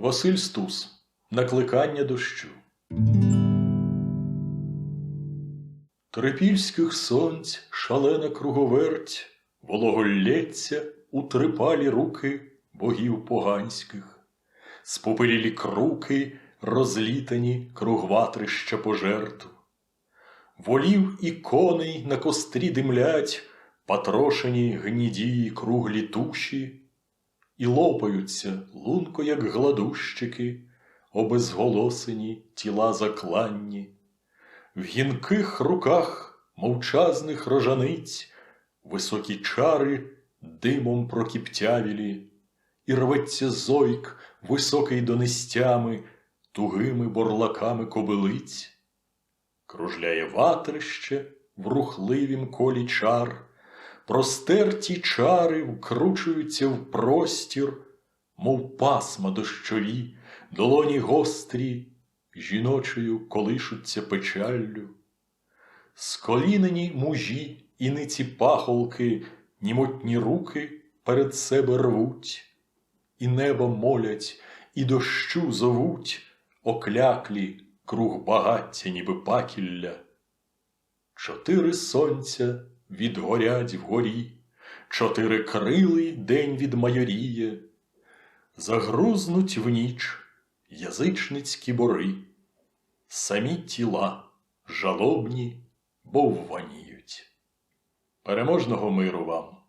Василь Стус. Накликання дощу. Трипільських сонць шалена круговерть, вологолється у трипалі руки богів поганських, спопилілі круки, розлітані круг ватрища пожертв. Волів і коней на кострі димлять, патрошені гнідії круглі туші, і лопаються лунко, як гладущики, обезголосені тіла закланні. В гінких руках мовчазних рожаниць високі чари димом прокіптявілі, і рветься зойк, високий донестями, тугими борлаками кобилиць. Кружляє ватрище в рухливім колі чар, простерті чари вкручуються в простір, мов пасма дощові, долоні гострі, жіночою колишуться печаллю. Сколінені мужі і ниці пахолки, німотні руки перед себе рвуть, і небо молять, і дощу зовуть, окляклі круг багаття, ніби пакілля. Чотири сонця відгорять вгорі, чотири крили день відмайоріє, загрузнуть в ніч язичницькі бори, самі тіла жалобні, бо вваніють. Переможного миру вам!